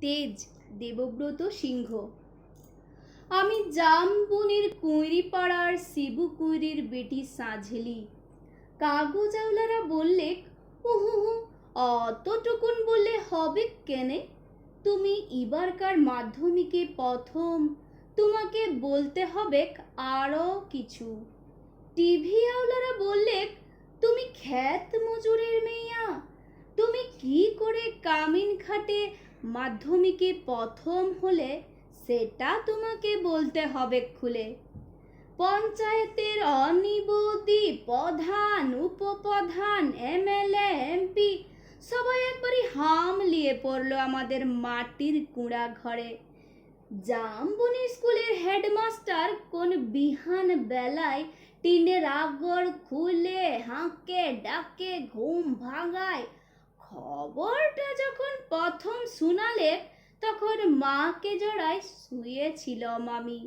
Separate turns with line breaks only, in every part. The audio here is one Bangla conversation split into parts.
তেজ, দেবব্রত সিংহ। আমি জামবনির কুঁইরি পাড়ার শিবু কুঁইরির বেটি সাঁঝলি। কাগজাওলারা বললে, উহু হু, অতটুকুন বললে হবে কেনে? তুমি এবারকার মাধ্যমিকে প্রথম, তোমাকে বলতে হবে আরও কিছু। টিভি আওলারা বললে, তুমি খ্যাত মজুরের মেয়া তুমি কি করে কামিন খাটে মাধ্যমিকে প্রথম হলে সেটা তোমাকে বলতে হবে খুলে। পঞ্চায়েতের অনিবদি প্রধান, উপপ্রধান, এমএলএ, এমপি সবাই একবারই হামলিয়ে পড়ল আমাদের মাটির কুঁড়া ঘরে। জামবনি স্কুলের হেডমাস্টার কোন বিহান বেলায় টিনের আগড় খুলে হাঁকে, ডাকে, ঘুম ভাঙায় খবরটা যখন প্রথম শুনালে, তখন মাকে জড়ায় শুয়েছিলাম আমি।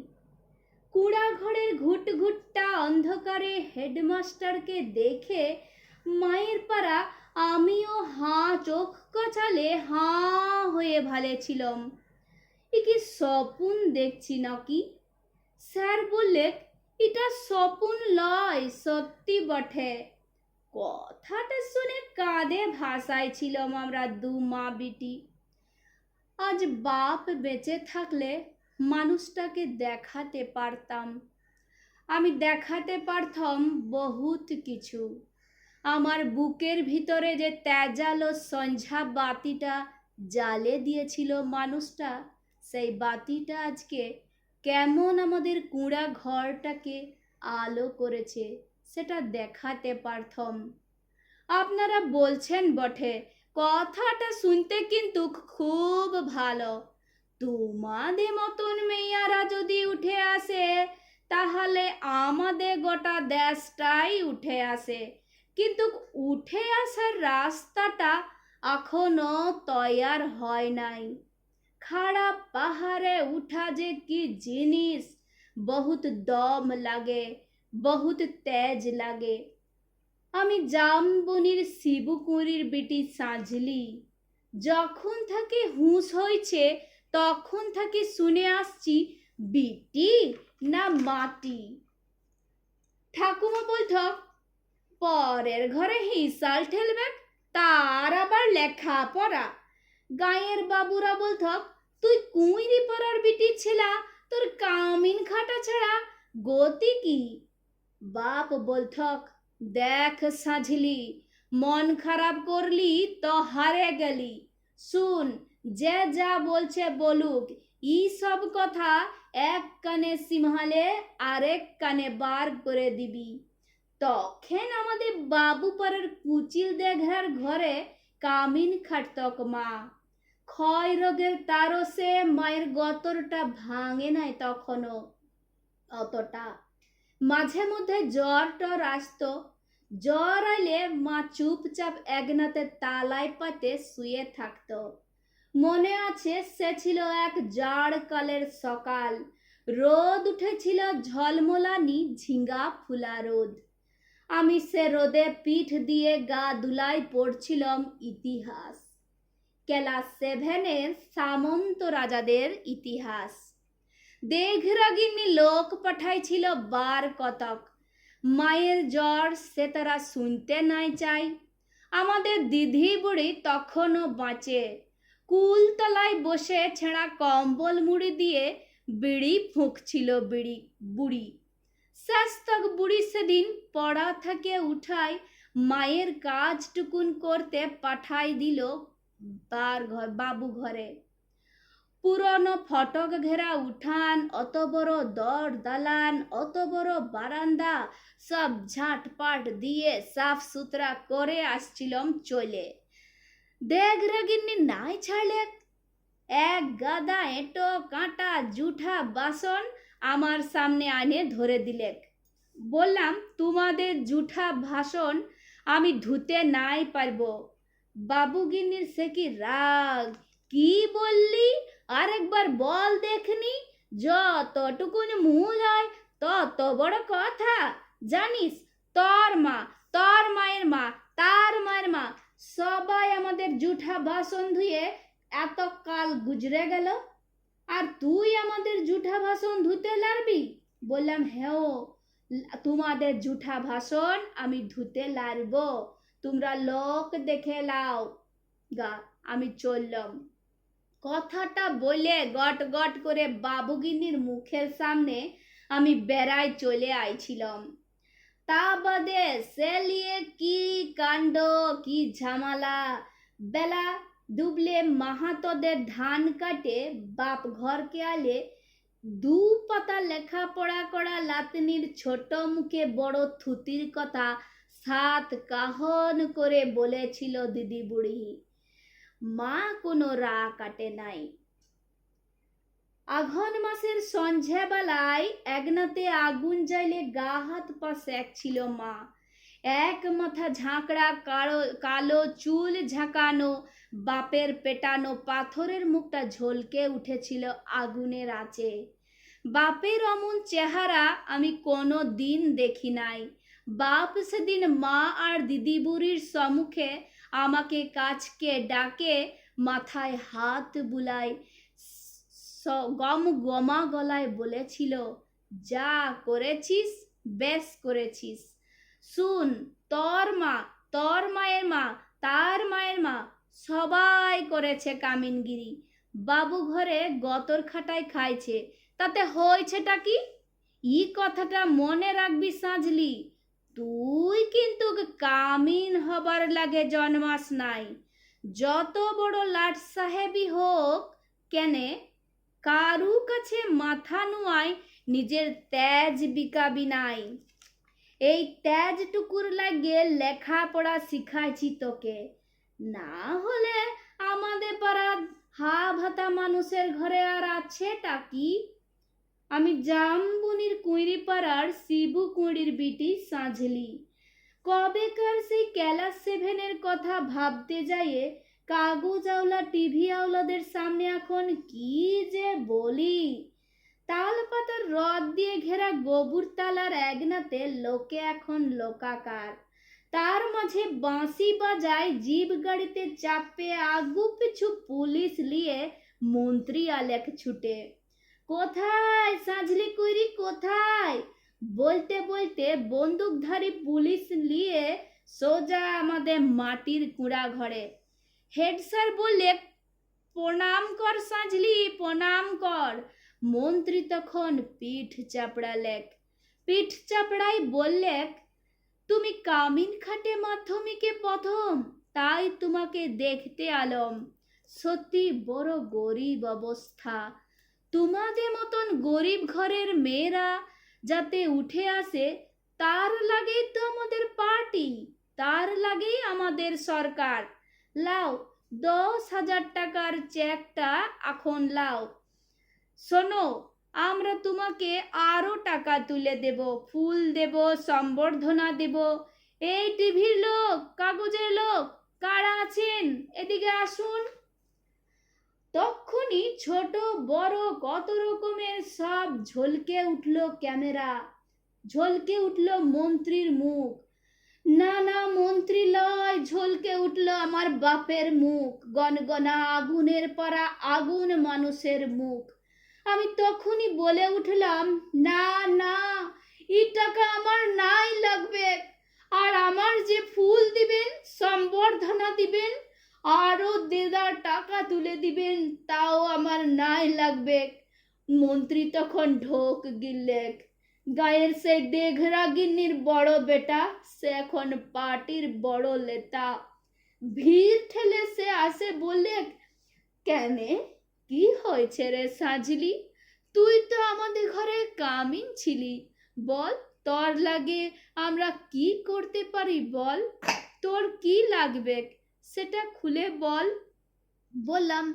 কুড়া ঘরের ঘুট ঘুটটা অন্ধকারে হেডমাস্টারকে দেখে মায়ের পাড়া আমিও হাঁ চোখ কচালে হাঁ হয়ে ভালেছিলাম। এ কি স্বপন দেখছি নাকি? স্যার বললে এটা স্বপন লয়, সত্যি বটে। কথাটা শুনে কাঁদে ভাষায় ছিলাম আমরা দু মা বিটি। আজ বাপ বেঁচে থাকলে মানুষটাকে দেখাতে পারতাম। আমি দেখাতে পারতাম বহুত কিছু। আমার বুকের ভিতরে যে তেজালো সন্ধ্যা বাতিটা জ্বালে দিয়েছিল মানুষটা, সেই বাতিটা আজকে কেমন আমাদের কুঁড়া ঘরটাকে আলো করেছে। সেটা দেখাতে পারতাম আপনারা বলছেন বটে, কথাটা শুনতে কিন্তু খুব ভালো। তোমাদের মতন মেয়ারা যদি উঠে আসে, তাহলে আমাদের গোটা দেশটাই উঠে আসে। কিন্তু উঠে আসার রাস্তাটা এখনও তৈয়ার হয় নাই। খাড়া পাহাড়ে উঠা যে কি জিনিস, বহুত দম লাগে। বহুত তেজ লাগে। আমি জামবনির শিবকুঁড়ির বেটি সাজলি যখন থাকে হুঁশ হয়েছে তখন থাকে শুনে আসছি, বিটি না মাটি? ঠাকুমা বলত পরের ঘরে হিসাল ঠেলবে, তার আবার লেখা পড়া গায়ের বাবুরা বলত তুই কুঁইরি পাড়ার বিটি ছেলা, তোর কামিন খাটা ছাড়া গতি কি? বাপ বলথক দেখ সাঝলি, মন খারাপ করলি তো হারে গেলি। শুন, যে যা বলছে বলুক, ই সব কথা এক কানে সিমহালে আরেক কানে বার করে দিবি। তখন আমাদের বাবু পাড়ার কুচিল দেঘার ঘরে কামিন খাটতক মা। ক্ষয় রোগের তারসে মায়ের গতরটা ভাঙে নাই তখনও অতটা মাঝে মধ্যে জ্বর টর আসতো। জ্বর আইলে মা চুপচাপ একনাতে তালায় পাতে শুয়ে থাকতো। মনে আছে, সে ছিল এক জাড় কালের সকাল। রোদ উঠেছিল ঝলমলানি ঝিঙ্গা ফুলা রোদ। আমি সে রোদে পিঠ দিয়ে গা দুলাই পড়ছিলাম ইতিহাস। ক্লাস সেভেনের সামন্ত রাজাদের ইতিহাস। দেঘরাগিনী লোক পাঠাইছিল বার কতক। মায়ের জ্বর সে তারা শুনতে নাই চাই। আমাদের দিদি বুড়ি তখনও বাঁচে। কুলতলায় বসে ছেঁড়া কম্বল মুড়ি দিয়ে বিড়ি ফুঁকছিল বিড়ি, বুড়ি। শেষ তক বুড়ি সেদিন পড়া থেকে উঠাই মায়ের কাজটুকুন করতে পাঠাই দিল বার ঘর বাবু ঘরে। পুরনো ফটক ঘেরা উঠান, অত বড় দর দালান, অত বড় বারান্দা, সব ঝাঁটপাট দিয়ে সাফ সুতরা করে আসছিলাম চলে। দেখ রাগিনী, নাই ছাড়লে এক গাদা এঁটো কাঁটা জুঠা বাসন আমার সামনে আনে ধরে দিলেক বললাম, তোমাদের জুঠা ভাষণ আমি ধুতে নাই পারব। বাবুগিনীর সে কি রাগ? কি বললি? আরেকবার বল দেখনি, যতটুকুন মূল হয় তত বড় কথা। জানিস, তোর মা, তোর মায়ের মা, তার মায়ের মা সবাই আমাদের জুঠা বাসন ধুয়ে এত কাল গুজরে গেল। আর তুই আমাদের জুঠা ভাষণ ধুতে লারবি? বললাম হ্যাঁ তোমাদের জুঠা ভাষণ আমি ধুতে লারব। তোমরা লোক দেখে লাও। গা, আমি চললাম। কথাটা বলে গট গট করে বাবুগিন্নির মুখের সামনে আমি বেড়ায় চলে আইছিলাম। তা বাদে সে লিয়ে কি কাণ্ড, কি ঝামালা? বেলা ডুবলে মাহাতোদের ধান কাটে, বাপ ঘরকে আলে দু পাতা লেখাপড়া করা লাতনির ছোট মুখে বড় থুতির কথা সাত কাহন করে বলেছিল দিদি বুড়ি মা কোনো রা কাটে নাই। আঘন মাসের সন্ধ্যাবেলায় একনাতে আগুন জ্বাইলে গা হাত পা ছিল মা। এক মাথা ঝাঁকড়া কালো কালো চুল ঝাঁকানো, বাপের পেটানো পাথরের মুখটা ঝলকে উঠেছিল আগুনের আঁচে। বাপের অমন চেহারা আমি কোনো দিন দেখি নাই। বাপ সেদিন মা আর দিদি বুড়ির সম্মুখে আমাকে কাছকে ডাকে, মাথায় হাত বুলায় গম গমা গলায় বলেছিল, যা করেছিস, বেশ করেছিস। শুন, তোর মা, তোর মায়ের মা, তার মায়ের মা সবাই করেছে কামিনগিরি। বাবু ঘরে গতর খাটায় খাইছে, তাতে হয়েছেটা কি? ই কথাটা মনে রাখবি সাজলি তুই কিন্তু কামিন হবার লাগে জন্মাস নাই। যত বড় লাট সাহেবই হোক, কেনে কারু কাছে মাথা নুয়ায় নিজের তেজ বিকাবি নাই। এই তেজটুকুর লাগে লেখাপড়া শিখাইছি তোকে। না হলে আমাদের পাড়ার হা ভাতা মানুষের ঘরে আর আছেটা কি? আমি জামবুনির কুঁড়ি পাড়ার শিবু কুঁড়ির বিটি সাঁঝলি। কবেকার সেই ক্যালাস সেভেনের কথা ভাবতে যাইয়ে কাগজ আওলা, টিভি আওলাদের সামনে এখন কি যে বলি? তাল পাতার রদ দিয়ে ঘেরা গবুর তালার একনাতে লোকে এখন লোকাকার। তার মাঝে বাঁশি বাজায় জিপ গাড়িতে চাপে, আগু পিছু পুলিশ নিয়ে মন্ত্রী আলেক ছুটে। কোথায়? সাঁঝলি কুইরি কোথায়? বলতে বলতে বন্দুকধারী পুলিশ নিয়ে সোজা আমাদের মাটির কুড়া ঘরে। হেড স্যার বললে, প্রণাম কর সাঁঝলি প্রণাম কর। মন্ত্রী তখন পিঠ চাপড়ালেক। পিঠ চাপড়াই বললেক, তুমি কামিন খাটে মাধ্যমিকে প্রথম, তাই তোমাকে দেখতে আলম। সত্যি বড় গরিব অবস্থা। তোমাদের মতন গরিব ঘরের মেয়েরা যাতে উঠে আসে, তার লাগেই তো আমাদের পার্টি, তার লাগেই আমাদের সরকার। লাও, দশ হাজার টাকার চেকটা এখন লাও। শোনো, আমরা তোমাকে আরও টাকা তুলে দেব, ফুল দেব, সম্বর্ধনা দেব। এই টিভির লোক, কাগজের লোক, কারা আছেন? এদিকে আসুন। তখনই ছোট, বড় কত রকমের সব ঝলকে উঠল ক্যামেরা, ঝলকে উঠল মন্ত্রীর মুখ। না না মন্ত্রী লয় ঝলকে উঠল আমার বাপের মুখ। গনগনা আগুনের পরা আগুন মানুষের মুখ। আমি তখনই বলে উঠলাম, না না এই টাকা আমার নাই লাগবে। আর আমার যে ফুল দিবেন, সম্বর্ধনা দিবেন আরও দেদার টাকা তুলে দিবেন, তাও আমার নাই লাগবে। মন্ত্রী তখন ঢোক গিললেক। গায়ের সেই দেঘরা গিন্নির বড় বেটা, সে এখন পার্টির বড় লেতা। ভিড় ঠেলে সে আসে বললে কেনে, কি হয়েছে রে সাজলি? তুই তো আমাদের ঘরে কামিন ছিলি। বল, তোর লাগে আমরা কি করতে পারি বল? তোর কি লাগবে? সেটা খুলে বল। বললাম,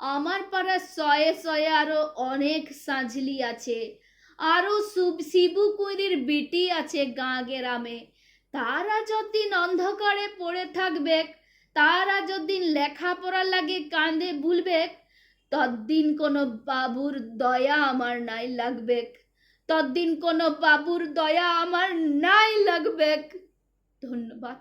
আমার পাড়া শয়ে শয়ে আরও অনেক সাঁঝলি আছে। আরও শিবু কুইরির বিটি আছে গাঁ গেরামে। তারা যতদিন অন্ধকারে পড়ে থাকবে তারা যতদিন লেখাপড়া লাগে কান্দে ভুলবে ততদিন কোনো বাবুর দয়া আমার নাই লাগবে ততদিন কোনো বাবুর দয়া আমার নাই লাগবে ধন্যবাদ।